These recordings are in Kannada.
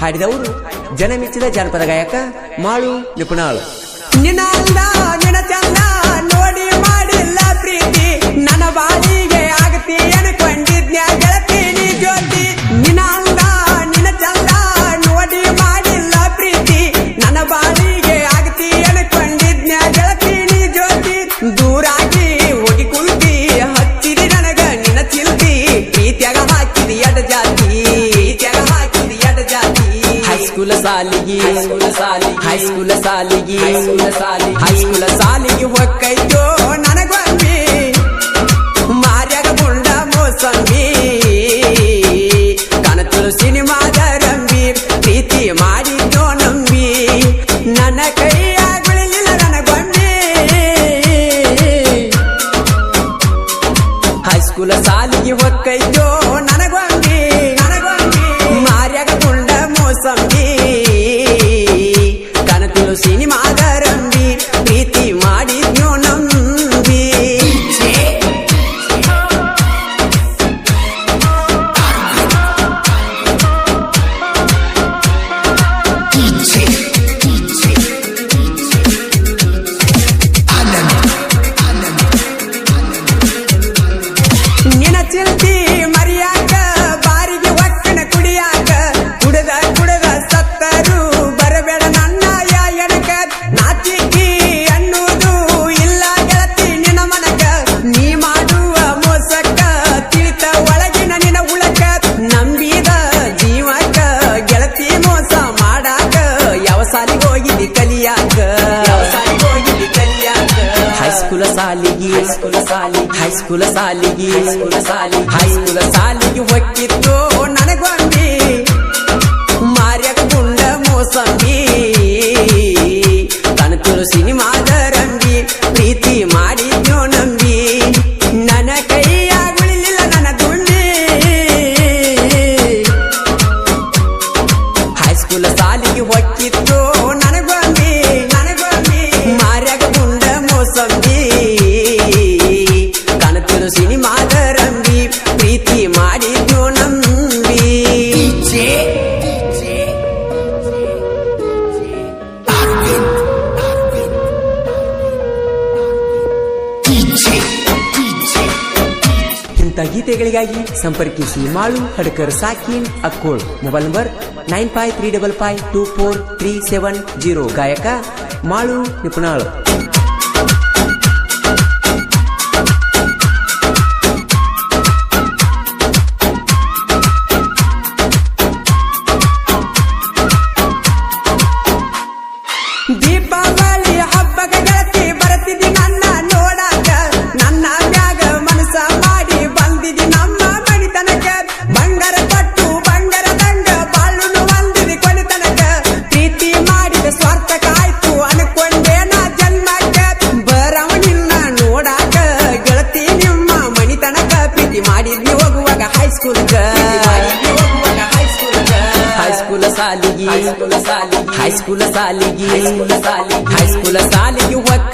ಹಾಡಿದವರು ಜನಮೆಚ್ಚಿದ ಜಾನಪದ ಗಾಯಕ ಮಾಳು ನಿಪುಣಾಳು ನಿನ್ನ ನೋಡಿ ಮಾಡಿಲ್ಲ ಪ್ರೀತಿ. ನನ್ನ ಬಾಳಿಗೆ ಆಗತೀಯ ಸಾಲಿಗೆ. ಹೈಸ್ಕೂಲ ಸಾಲಿಗೆ. ಹೈಸ್ಕೂಲ ಸಾಲಿಗೆ. ಹೈಸ್ಕೂಲ ಸಾಲಿಗೆ ಒಕ್ಕ ಗರಂಬಿ ಪ್ರೀತಿ ಮಾಡಿದ್ನೋ ನಂಬಿ ನೆನಚಿಲ್ತೀ ಸಾಲಿಗೆ ಹೋಗಿದ್ದಿ ಕಲಿಯಾಕ? ಸಾಲಿಗೆ ಹೋಗಿದ್ದಿ ಕಲಿಯಾಕ? ಹೈಸ್ಕೂಲ ಸಾಲಿಗೆ. ಸ್ಕೂಲ ಸಾಲಿ ಹೈಸ್ಕೂಲ ಸಾಲಿಗಿ. ಸ್ಕೂಲ ಸಾಲಿ ಹೈಸ್ಕೂಲ ಸಾಲಿಗೆ ಹೊಕ್ಕಿತ್ತು ನನಗೊಂದಿ ಮಾರ್ಯ ಕುಂಡ ಮೋಸಂಬಿ. ತನಕರು ಸಿನಿಮಾದ ರಂಗಿ ಪ್ರೀತಿ ಮಾಡಿದ್ಯೋ ನಂಬಿ. ಇಂತ ಗೀತೆಗಳಿಗಾಗಿ ಸಂಪರ್ಕಿಸಿ Malu Hadkar ಸಾಕಿನ್ Akkol. Mobile number nine five three double five two four three seven zero ಗಾಯಕ ಮಾಳು ನಿಪುಣಾಳ್. ಹೈಸ್ಕೂಲ ಸಾಲಿಗೆ ಹೈಸ್ಕೂಲ ಸಾಲಿಗೆ ಹೈಸ್ಕೂಲ ಸಾಲಿಗೆ ಒತ್ತ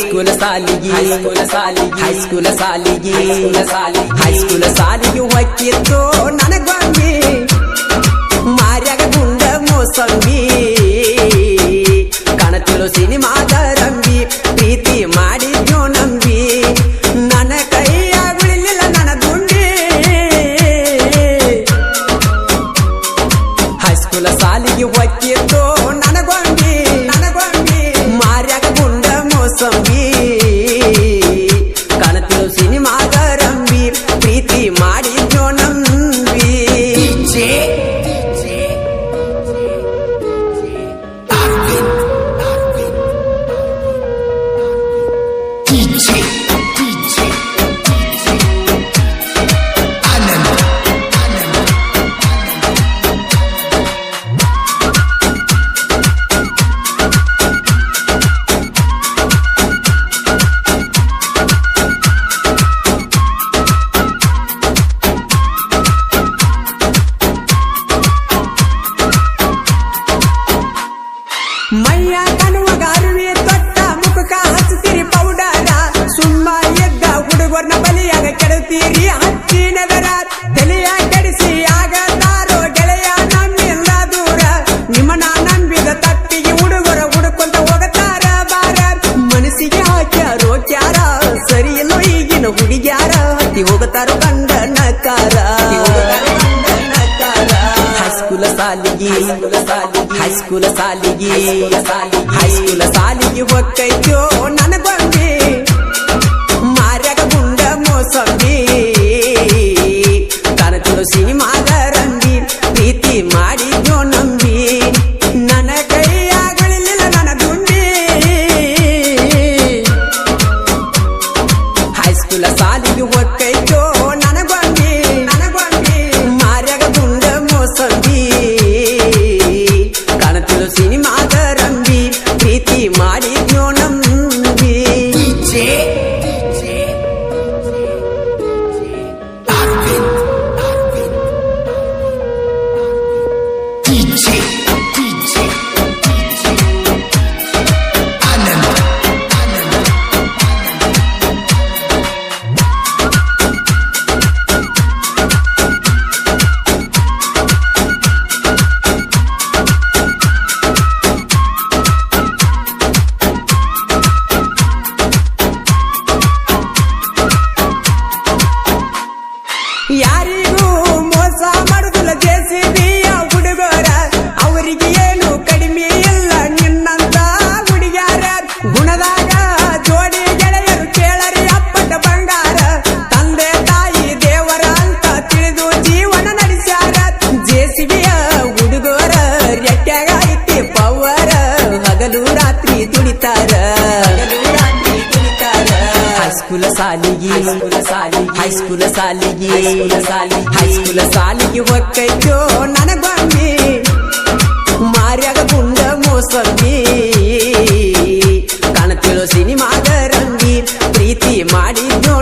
ಸ್ಕೂಲ್ ಸಾಲಿಗೆ ಹೈಸ್ಕೂಲ ಸಾಲಿಗೆ. ಹೈಸ್ಕೂಲ ಸಾಲಿಗೆ ಹೈಸ್ಕೂಲ ಸಾಲಿ ಹೈಸ್ಕೂಲ ಸಾಲಿಗೆ ಹೊಕ್ಕಿತ್ತು ನನಗೊಮ್ಮೆ ಮಾರ್ಯಾಗ ಗುಂಡ ಮೋಸಂಬಿ. ಹುಡುಗರ್ನ ಬಲಿಯಾಗ ಕೆಡುತ್ತೀರಿ ಹಚ್ಚಿನದರ ತಲೆಯ ಕೆಡಿಸಿ ಆಗ ತಾರೋ ಗೆಳೆಯ ನಮ್ಮಿಲ್ಲ ದೂರ. ನಿಮ್ಮನ ನಂಬಿದ ತತ್ತಿಗೆ ಹುಡುಗರ ಹುಡುಕೊಂತ ಹೋಗತಾರ ಬಾರ. ಮನಸ್ಸಿಗೆ ಹಾಕ್ಯಾರೋ ಕ್ಯಾರ, ಸರಿಯಲ್ಲೋ ಈಗಿನ ಹುಡುಗ್ಯಾರ. ಹತ್ತಿ ಹೋಗತಾರೋ ಗಂಡನಕಾರ ಹೈಸ್ಕೂಲ ಸಾಲಿಗೆ ಹೈಸ್ಕೂಲ ಸಾಲಿಗೆ ಹೈಸ್ಕೂಲ ಸಾಲಿಗೆ ಹೊಕ್ಕೈತೋ ನನಗೊಂದೇ. ಸೊಬ್ಬಿ ತನ ತುಳಸಿ ಮಾದರಂಗಿ ಪ್ರೀತಿ ಮಾಡಿದ್ಯೋ see. ಸಾಲಿಗೆ. ಹೈಸ್ಕೂಲ ಸಾಲಿಗೆ. ಹೈಸ್ಕೂಲ ಸಾಲಿಗೆ. ಒಕ್ಕೈತೋ ನನಗೊಮ್ಮೆ ಮಾರ್ಯಾಗ ಗುಂಡ ಮೋಸಮ್ಮಿ ಕಾಣತಿರೋ ಸಿನಿಮಾದ ರಂಗಿ. ಪ್ರೀತಿ ಮಾಡಿದ್ನೋ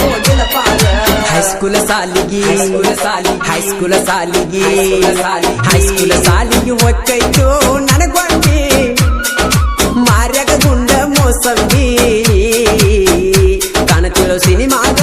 ಹೋಗಿಲ್ಲ ಪಾರ ಹೈಸ್ಕೂಲ ಸಾಲಿಗೆ ಹೈಸ್ಕೂಲ ಸಾಲಿಗೆ ಹೈಸ್ಕೂಲ ಸಾಲಿಗೆ ಒಕ್ಕೈತು ನನಗೊಂಡಿ ಮಾರ್ಯಾಗ ಗುಂಡ ಮೋಸಂಬಿ ಕಾಣತಿರೋ ಸಿನಿಮಾಗ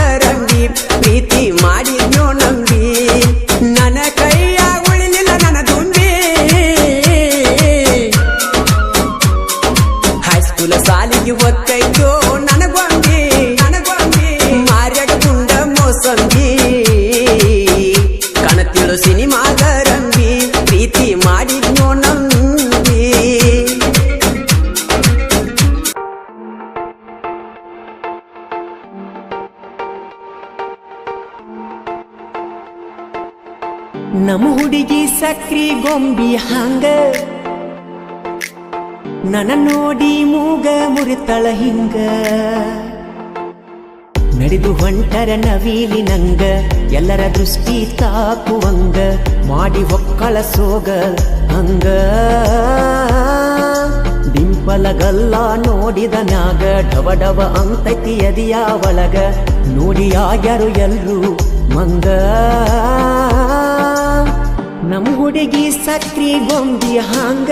ನಮ್ಮ ಹುಡುಗಿ ಸಕ್ರಿ ಗೊಂಬಿ ಹಂಗ. ನನ ನೋಡಿ ಮೂಗ ಮುರಿತಳ ಹಿಂಗ. ನಡೆದು ಹೊಂಟರ ನವೀಲಿ ನಂಗ, ಎಲ್ಲರ ದೃಷ್ಟಿ ತಾಕುವಂಗ, ಮಾಡಿ ಒಕ್ಕಳ ಸೋಗ ಹಂಗ. ಡಿಂಪಲಗಲ್ಲ ನೋಡಿದ ನಾಗ, ಡವ ಡವ ಅಂತೈತಿ ಒಳಗ, ನೋಡಿ ಯಾರು ಎಲ್ರು ಮಂಗ. ನಮ್ ಹುಡುಗಿ ಸಕ್ರಿ ಗೊಂಬಿ ಹಂಗ.